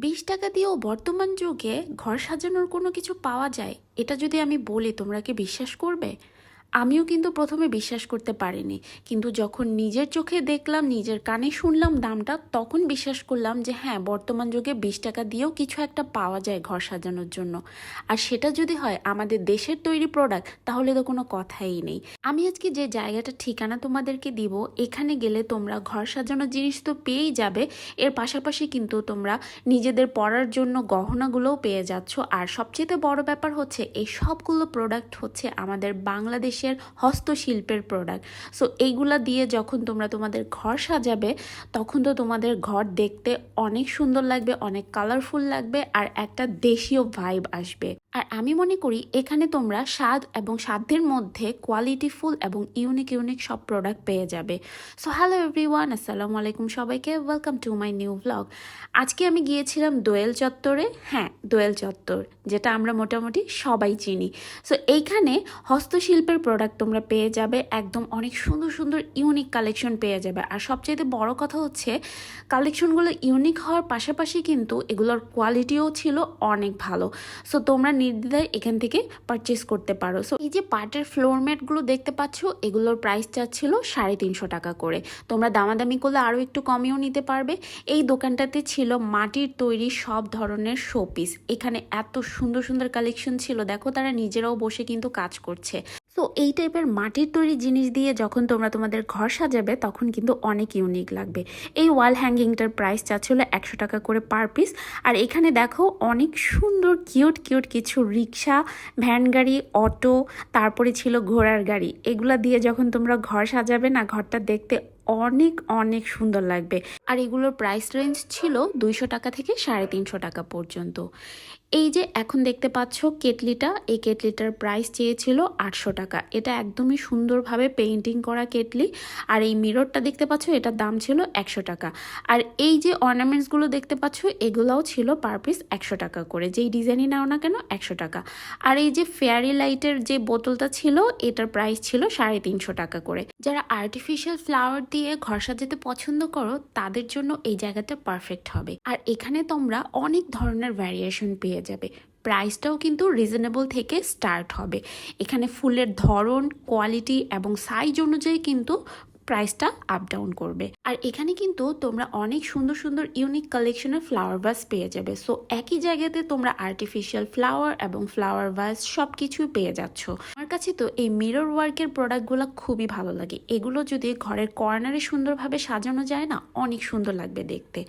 বিশ টাকা দিয়েও বর্তমান যুগে ঘর সাজানোর কোনো কিছু পাওয়া যায়? এটা যদি আমি বলি, তোমরা কি বিশ্বাস করবে? আমিও কিন্তু প্রথমে বিশ্বাস করতে পারিনি। কিন্তু যখন নিজের চোখে দেখলাম, নিজের কানে শুনলাম দামটা, তখন বিশ্বাস করলাম যে হ্যাঁ বর্তমান যুগে বিশ টাকা দিয়েও কিছু একটা পাওয়া যায় ঘর সাজানোর জন্য। আর সেটা যদি হয় আমাদের দেশের তৈরি প্রোডাক্ট তাহলে তো কোনো কথাই নেই। আমি আজকে যে জায়গাটা, ঠিকানা তোমাদেরকে দিব, এখানে গেলে তোমরা ঘর সাজানোর জিনিস তো পেয়েই যাবে। এর পাশাপাশি কিন্তু তোমরা নিজেদের পরার জন্য গহনাগুলোও পেয়ে যাচ্ছ। আর সবচেয়ে বড় ব্যাপার হচ্ছে, এই সবগুলো প্রোডাক্ট হচ্ছে আমাদের বাংলাদেশের হস্তশিল্পের প্রোডাক্ট সো এইগুলা দিয়ে যখন তোমরা তোমাদের ঘর সাজাবে, তখন তো তোমাদের ঘর দেখতে অনেক সুন্দর লাগবে, অনেক কালারফুল লাগবে, আর একটা দেশীয় ভাইব আসবে। আর আমি মনে করি এখানে তোমরা স্বাদ এবং সাধ্যের মধ্যে কোয়ালিটিফুল এবং ইউনিক ইউনিক সব প্রোডাক্ট পেয়ে যাবে। সো হ্যালো এভরিওয়ান আসসালামু আলাইকুম সবাইকে। Welcome to my new blog আজকে আমি গিয়েছিলাম দোয়েল চত্বরে। হ্যাঁ দোয়েল চত্বর, যেটা আমরা মোটামুটি সবাই চিনি। সো এইখানে হস্তশিল্পের প্রোডাক্ট তোমরা পেয়ে যাবে। একদম অনেক সুন্দর সুন্দর ইউনিক কালেকশন পেয়ে যাবে। আর সবচেয়ে বড় কথা হচ্ছে কালেকশনগুলো ইউনিক হওয়ার পাশাপাশি কিন্তু এগুলোর কোয়ালিটিও ছিল অনেক ভালো। সো তোমরা নির্দ্বিধায় এখান থেকে পারচেস করতে পারো। সো এই যে পাটের ফ্লোর ম্যাটগুলো দেখতে পাচ্ছ, এগুলোর প্রাইস চাচ্ছিল সাড়ে তিনশো টাকা করে। তোমরা দামাদামি করলে আরও একটু কমেও নিতে পারবে। এই দোকানটাতে ছিল মাটির তৈরি সব ধরনের শোপিস এখানে এত সুন্দর সুন্দর কালেকশন ছিল। দেখো, তারা নিজেরাও বসে কিন্তু কাজ করছে। তো এই টাইপের মাটির তৈরি জিনিস দিয়ে যখন তোমরা তোমাদের ঘর সাজাবে, তখন কিন্তু অনেক ইউনিক লাগবে। এই ওয়াল হ্যাঙ্গিংটার প্রাইস চাচ্ছিল একশো টাকা করে পার পিস আর এখানে দেখো অনেক সুন্দর কিউট কিউট কিছু রিক্সা ভ্যান গাড়ি, অটো, তারপরে ছিল ঘোড়ার গাড়ি। এগুলা দিয়ে যখন তোমরা ঘর সাজাবে না, ঘরটা দেখতে অনেক অনেক সুন্দর লাগবে। আর এগুলোর প্রাইস রেঞ্জ ছিল দুইশো টাকা থেকে সাড়ে তিনশো টাকা পর্যন্ত। এই যে এখন দেখতে পাচ্ছ কেটলিটা, এই কেটলিটার প্রাইস চেয়েছিল আটশো টাকা। এটা একদমই সুন্দরভাবে পেইন্টিং করা কেটলি। আর এই মিররটা দেখতে পাচ্ছ, এটার দাম ছিল একশো টাকা। আর এই যে অর্নামেন্টসগুলো দেখতে পাচ্ছ, এগুলোও ছিল পার পিস একশো টাকা করে। যেই ডিজাইনই নাও না কেন, একশো টাকা। আর এই যে ফেয়ারি লাইটের যে বোতলটা ছিল, এটার প্রাইস ছিল সাড়ে তিনশো টাকা করে। যারা আর্টিফিশিয়াল ফ্লাওয়ার দিয়ে ঘর সাজাতে পছন্দ করো, তাদের জন্য এই জায়গাটা পারফেক্ট হবে। আর এখানে তোমরা অনেক ধরনের ভ্যারিয়েশন পেয়ে যাবে। প্রাইসটাও কিন্তু রিজনেবল থেকে স্টার্ট হবে। এখানে ফুলের ধরন কোয়ালিটি এবং সাইজ অনুযায়ী কিন্তু প্রাইসটা আপ ডাউন করবে। আর এখানে কিন্তু তোমরা অনেক সুন্দর সুন্দর ইউনিক কালেকশনের ফ্লাওয়ার ভাস পেয়ে যাবে। সো একই জায়গাতে তোমরা আর্টিফিশিয়াল ফ্লাওয়ার এবং ফ্লাওয়ার ভাস সব কিছুই পেয়ে যাচ্ছ। আমার কাছে তো এই মিরর ওয়ার্কের প্রোডাক্টগুলো খুবই ভালো লাগে। এগুলো যদি ঘরের কর্নারে সুন্দরভাবে সাজানো যায় না, অনেক সুন্দর লাগবে দেখতে।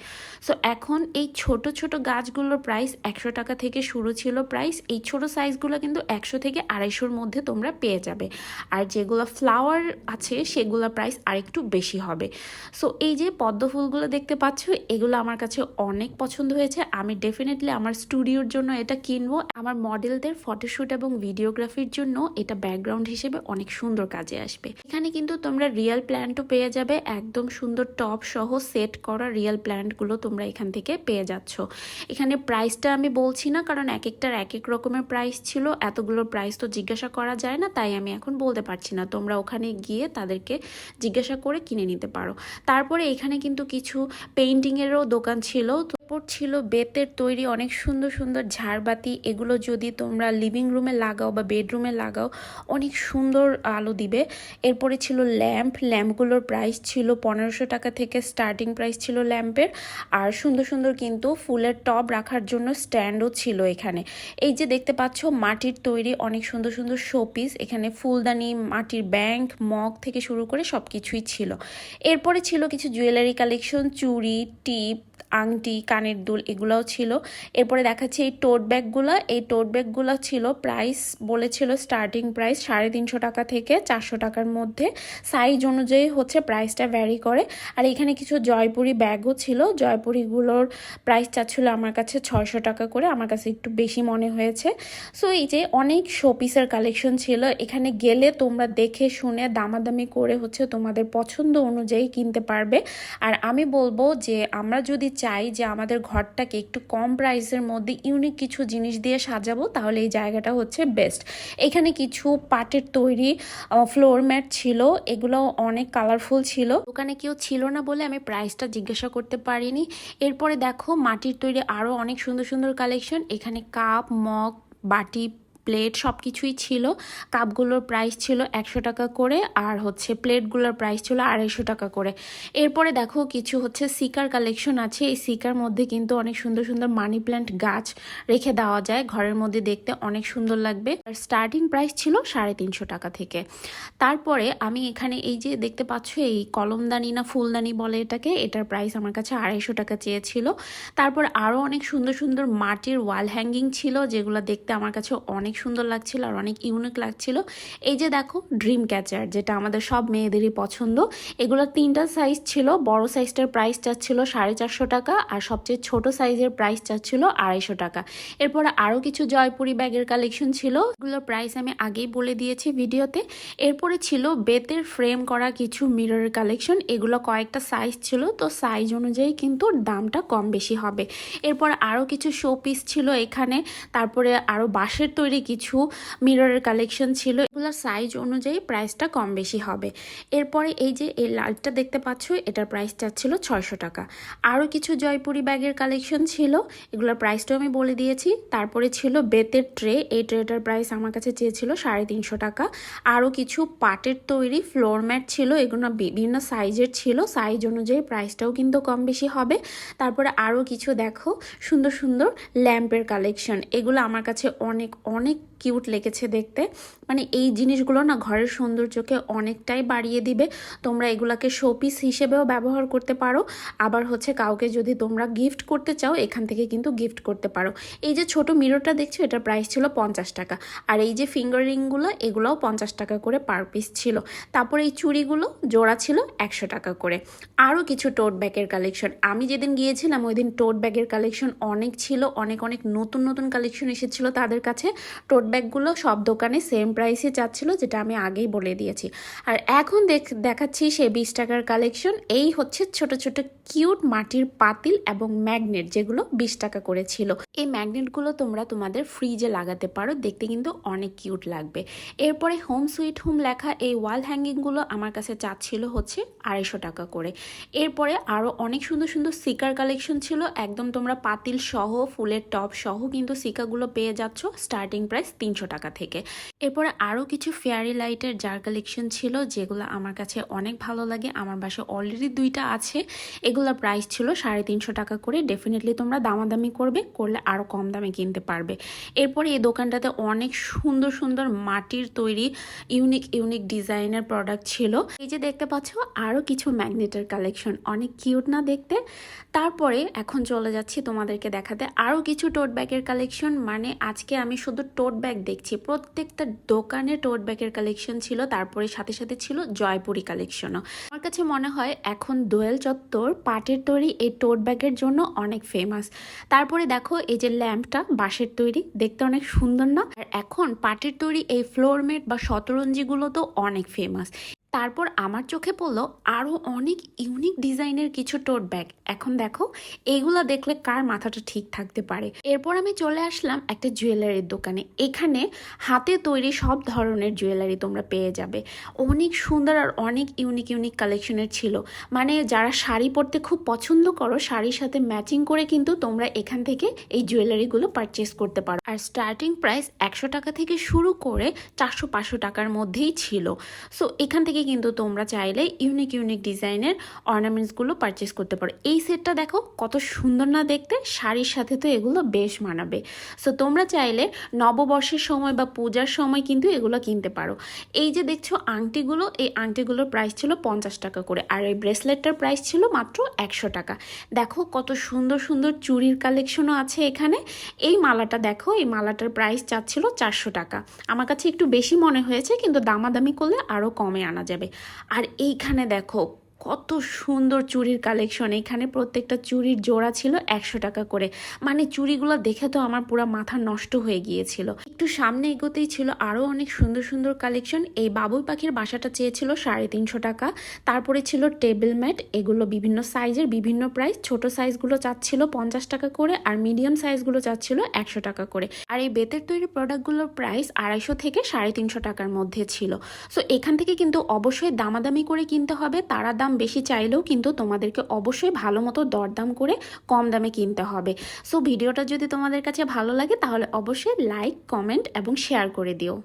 সো এখন এই ছোট ছোট গাছগুলোর প্রাইস একশো টাকা থেকে শুরু ছিল প্রাইস এই ছোট সাইজগুলো কিন্তু একশো থেকে আড়াইশোর মধ্যে তোমরা পেয়ে যাবে। আর যেগুলো ফ্লাওয়ার আছে সেগুলো প্রাইস আরেকটু বেশি হবে। সো এই যে পদ্ম ফুলগুলো দেখতে পাচ্ছ, এগুলো আমার কাছে অনেক পছন্দ হয়েছে। আমি ডেফিনেটলি আমার স্টুডিওর জন্য এটা কিনবো। আমার মডেলদের ফটোশ্যুট এবং ভিডিওগ্রাফির জন্য এটা ব্যাকগ্রাউন্ড হিসেবে অনেক সুন্দর কাজে আসবে। এখানে কিন্তু তোমরা রিয়েল প্ল্যান্টও পেয়ে যাবে। একদম সুন্দর টপ সহ সেট করা রিয়েল প্ল্যান্টগুলো তোমরা এখান থেকে পেয়ে যাচ্ছ। এখানে প্রাইসটা আমি বলছি না, কারণ এক একটার এক এক রকমের প্রাইস ছিল। এতগুলোর প্রাইস তো জিজ্ঞাসা করা যায় না, তাই আমি এখন বলতে পারছি না। তোমরা ওখানে গিয়ে তাদেরকে জিজ্ঞাসা করে কিনে নিতে পারো। তারপরে এখানে কিন্তু কিছু পেইন্টিংয়েরও দোকান ছিল তারপর ছিল, বেতের তৈরি অনেক সুন্দর সুন্দর ঝাড়বাতি, এগুলো যদি তোমরা লিভিং রুমে লাগাও বা বেডরুমে লাগাও, অনেক সুন্দর আলো দিবে। এরপরে ছিল ল্যাম্প, ল্যাম্পগুলোর প্রাইস ছিল পনেরোশো টাকা থেকে স্টার্টিং প্রাইস ছিল ল্যাম্পের। আর সুন্দর সুন্দর কিন্তু ফুলের টব রাখার জন্য স্ট্যান্ডও ছিল এখানে। এই যে দেখতে পাচ্ছ, মাটির তৈরি অনেক সুন্দর সুন্দর শোপিস এখানে ফুলদানি, মাটির ব্যাংক মগ থেকে শুরু করে সব কিছুই ছিল। এরপরে ছিল কিছু জুয়েলারি কালেকশন চুড়ি, টিপ আংটি, কানের দুল এগুলোও ছিল। এরপরে দেখাচ্ছি এই টোট ব্যাগগুলো এই টোট ব্যাগগুলো ছিল প্রাইস বলেছিল স্টার্টিং প্রাইস সাড়ে তিনশো টাকা থেকে চারশো টাকার মধ্যে। সাইজ অনুযায়ী হচ্ছে প্রাইসটা ভ্যারি করে। আর এখানে কিছু জয়পুরি ব্যাগও ছিল। জয়পুরিগুলোর প্রাইস চাচ্ছিল আমার কাছে ছয়শো টাকা করে। আমার কাছে একটু বেশি মনে হয়েছে। সো এই যে অনেক শোপিসের কালেকশন ছিল। এখানে গেলে তোমরা দেখে শুনে দামাদামি করে হচ্ছে তোমাদের পছন্দ অনুযায়ী কিনতে পারবে। আর আমি বলব যে আমরা যদি চাই যে আমাদের ঘরটাকে একটু কম প্রাইসের মধ্যে ইউনিক কিছু জিনিস দিয়ে সাজাবো, তাহলে এই জায়গাটা হচ্ছে বেস্ট এখানে কিছু পাটের তৈরি ফ্লোর ম্যাট ছিল এগুলো অনেক কালারফুল ছিল। দোকানে কেউ ছিল না বলে আমি প্রাইসটা জিজ্ঞাসা করতে পারিনি। এরপরে দেখো মাটির তৈরি আরও অনেক সুন্দর সুন্দর কালেকশন এখানে কাপ মগ বাটি প্লেট সব কিছুই ছিল। কাপগুলোর প্রাইস ছিল একশো টাকা করে আর হচ্ছে প্লেটগুলোর প্রাইস ছিল আড়াইশো টাকা করে। এরপরে দেখো কিছু হচ্ছে সিকার কালেকশন আছে। এই সিকার মধ্যে কিন্তু অনেক সুন্দর সুন্দর মানি প্ল্যান্ট গাছ রেখে দেওয়া যায়। ঘরের মধ্যে দেখতে অনেক সুন্দর লাগবে। আর স্টার্টিং প্রাইস ছিল সাড়ে তিনশো টাকা থেকে। তারপরে আমি এখানে এই যে দেখতে পাচ্ছ এই কলমদানি না ফুলদানি বলে এটাকে, এটার প্রাইস আমার কাছে আড়াইশো টাকা চেয়েছিল। তারপর আরও অনেক সুন্দর সুন্দর মাটির ওয়াল হ্যাঙ্গিং ছিল, যেগুলো দেখতে আমার কাছে অনেক সুন্দর লাগছিল আর অনেক ইউনিক লাগছিল। এই যে দেখো ড্রিম ক্যাচার যেটা আমাদের সব মেয়েদেরই পছন্দ। এগুলো তিনটা সাইজ ছিল, বড় সাইজটার প্রাইস চাচ্ছিল সাড়ে চারশো টাকা আর সবচেয়ে ছোট সাইজের প্রাইস চাচ্ছিল আড়াইশো টাকা। এরপরে আরও কিছু জয়পুরি ব্যাগের কালেকশন ছিল, এগুলোর প্রাইস আমি আগেই বলে দিয়েছি ভিডিওতে। এরপরে ছিল বেতের ফ্রেম করা কিছু মিররের কালেকশন এগুলো কয়েকটা সাইজ ছিল, তো সাইজ অনুযায়ী কিন্তু দামটা কম বেশি হবে। এরপর আরও কিছু শো পিস ছিল এখানে, তারপরে আরও বাঁশের তৈরি কিছু মিররের কালেকশন ছিল। এগুলোর সাইজ অনুযায়ী প্রাইসটা কম বেশি হবে। এরপরে এই যে এই লাইটটা দেখতে পাচ্ছ, এটার প্রাইস চাচ্ছিল ছয়শো টাকা। আরও কিছু জয়পুরি ব্যাগের কালেকশন ছিল, এগুলোর প্রাইসটাও আমি বলে দিয়েছি। তারপরে ছিল বেতের ট্রে এই ট্রেটার প্রাইস আমার কাছে চেয়েছিল সাড়ে তিনশো টাকা। আরও কিছু পাটের তৈরি ফ্লোর ম্যাট ছিল, এগুলো বিভিন্ন সাইজের ছিল। সাইজ অনুযায়ী প্রাইসটাও কিন্তু কম বেশি হবে। তারপরে আরও কিছু দেখো, সুন্দর সুন্দর ল্যাম্পের কালেকশন এগুলো আমার কাছে অনেক অনেক কিউট লেগেছে দেখতে। মানে এই জিনিসগুলো না ঘরের সৌন্দর্যকে অনেকটাই বাড়িয়ে দিবে। তোমরা এগুলাকে শোপিস হিসেবেও ব্যবহার করতে পারো। আবার হচ্ছে কাউকে যদি তোমরা গিফট করতে চাও, এখান থেকে কিন্তু গিফট করতে পারো। এই যে ছোট মিররটা দেখছ, এটার প্রাইস ছিল পঞ্চাশ টাকা। আর এই যে ফিঙ্গার রিংগুলো এগুলোও পঞ্চাশ টাকা করে পার পিস ছিল। তারপর এই চুড়িগুলো, জোড়া ছিল একশো টাকা করে। আরও কিছু টোট ব্যাগের কালেকশন আমি যেদিন গিয়েছিলাম ওই দিন টোট ব্যাগের কালেকশন অনেক ছিল। অনেক অনেক নতুন নতুন কালেকশন এসেছিল তাদের কাছে। টোট ব্যাগগুলো সব দোকানে সেম প্রাইসে চাচ্ছিল যেটা আমি আগেই বলে দিয়েছি। আর এখন দেখ, দেখাচ্ছি সে বিশ টাকার কালেকশন এই হচ্ছে ছোট ছোট কিউট মাটির পাতিল এবং ম্যাগনেট যেগুলো বিশ টাকা করে ছিল। এই ম্যাগনেটগুলো তোমরা তোমাদের ফ্রিজে লাগাতে পারো, দেখতে কিন্তু অনেক কিউট লাগবে। এরপরে হোম সুইট হোম লেখা এই ওয়াল হ্যাঙ্গিংগুলো আমার কাছে চাচ্ছিল হচ্ছে আড়াইশো টাকা করে। এরপরে আরও অনেক সুন্দর সুন্দর সিকার কালেকশন ছিল। একদম তোমরা পাতিল সহ, ফুলের টপ সহ কিন্তু সিকাগুলো পেয়ে যাচ্ছ। স্টার্টিং প্রাইস তিনশো টাকা থেকে। এরপরে আরও কিছু ফেয়ারি লাইটের জার কালেকশন ছিল, যেগুলো আমার কাছে অনেক ভালো লাগে, আমার বাসায় অলরেডি দুইটা আছে। এগুলোর প্রাইস ছিল সাড়ে তিনশো টাকা করে। ডেফিনেটলি তোমরা দামাদামি করবে, করলে আরও কম দামে কিনতে পারবে। এরপরে এই দোকানটাতে অনেক সুন্দর সুন্দর মাটির তৈরি ইউনিক ইউনিক ডিজাইনের প্রোডাক্ট ছিল। এই যে দেখতে পাচ্ছ, আরও কিছু ম্যাগনেটের কালেকশন অনেক কিউট না দেখতে। তারপরে এখন চলে যাচ্ছি তোমাদেরকে দেখাতে। আরও কিছু টোট ব্যাগের কালেকশন মানে আজকে আমি শুধু টোট ব্যাগ দেখছি। প্রত্যেকটা দোকানে টোট ব্যাগের কালেকশন ছিল, তারপরে সাথে সাথে ছিল জয়পুরি কালেকশনও আমার কাছে মনে হয় এখন দোয়েল চত্বর পাটের তৈরি এই টোট ব্যাগের জন্য অনেক ফেমাস তারপরে দেখো এই যে ল্যাম্পটা, বাঁশের তৈরি, দেখতে অনেক সুন্দর না? আর এখন পাটের তৈরি এই ফ্লোরমেট বা শতরঞ্জিগুলো তো অনেক ফেমাস তারপর আমার চোখে পড়ল আরও অনেক ইউনিক ডিজাইনের কিছু টোট ব্যাগ এখন দেখো এইগুলো দেখলে কার মাথাটা ঠিক থাকতে পারে। এরপর আমি চলে আসলাম একটা জুয়েলারির দোকানে। এখানে হাতে তৈরি সব ধরনের জুয়েলারি তোমরা পেয়ে যাবে। অনেক সুন্দর আর অনেক ইউনিক ইউনিক কালেকশনের ছিল। মানে যারা শাড়ি পরতে খুব পছন্দ করো, শাড়ির সাথে ম্যাচিং করে কিন্তু তোমরা এখান থেকে এই জুয়েলারিগুলো পারচেস করতে পারো। আর স্টার্টিং প্রাইস একশো টাকা থেকে শুরু করে চারশো পাঁচশো টাকার মধ্যেই ছিল। সো এখান থেকে কিন্তু তোমরা চাইলে ইউনিক ইউনিক ডিজাইনের অর্নামেন্টসগুলো পারচেস করতে পারো। এই সেটটা দেখো কত সুন্দর না দেখতে, শাড়ির সাথে তো এগুলো বেশ মানাবে। সো তোমরা চাইলে নববর্ষের সময় বা পূজার সময় কিন্তু এগুলো কিনতে পারো। এই যে দেখছ আংটিগুলো, এই আংটিগুলোর প্রাইস ছিল পঞ্চাশ টাকা করে, আর এই ব্রেসলেটটার প্রাইস ছিল মাত্র একশো টাকা। দেখো কত সুন্দর সুন্দর চুড়ির কালেকশনও আছে এখানে। এই মালাটা দেখো, এই মালাটার প্রাইস চাচ্ছিল চারশো টাকা। আমার কাছে একটু বেশি মনে হয়েছে, কিন্তু দামাদামি করলে আরও কমে আনা যাবে। আর এইখানে দেখো কত সুন্দর চুড়ির কালেকশন এখানে প্রত্যেকটা চুড়ির জোড়া ছিল একশো টাকা করে। মানে চুড়িগুলো দেখে তো আমার পুরো মাথা নষ্ট হয়ে গিয়েছিল। একটু সামনে এগোতেই ছিল আরও অনেক সুন্দর সুন্দর কালেকশন এই বাবুই পাখির বাসাটা চেয়েছিল সাড়ে তিনশো টাকা। তারপরে ছিল টেবিল ম্যাট এগুলো বিভিন্ন সাইজের বিভিন্ন প্রাইস ছোট সাইজগুলো চাচ্ছিল পঞ্চাশ টাকা করে আর মিডিয়াম সাইজগুলো চাচ্ছিল একশো টাকা করে। আর এই বেতের তৈরি প্রোডাক্টগুলোর প্রাইস আড়াইশো থেকে সাড়ে তিনশো টাকার মধ্যে ছিল। সো এখান থেকে কিন্তু অবশ্যই দামাদামি করে কিনতে হবে। তারা দাম বেশি চাইলেও কিন্তু তোমাদেরকে অবশ্যই ভালো মতো দরদাম করে কম দামে কিনতে হবে। সো ভিডিওটা যদি তোমাদের কাছে ভালো লাগে, তাহলে অবশ্যই লাইক কমেন্ট এবং শেয়ার করে দিও।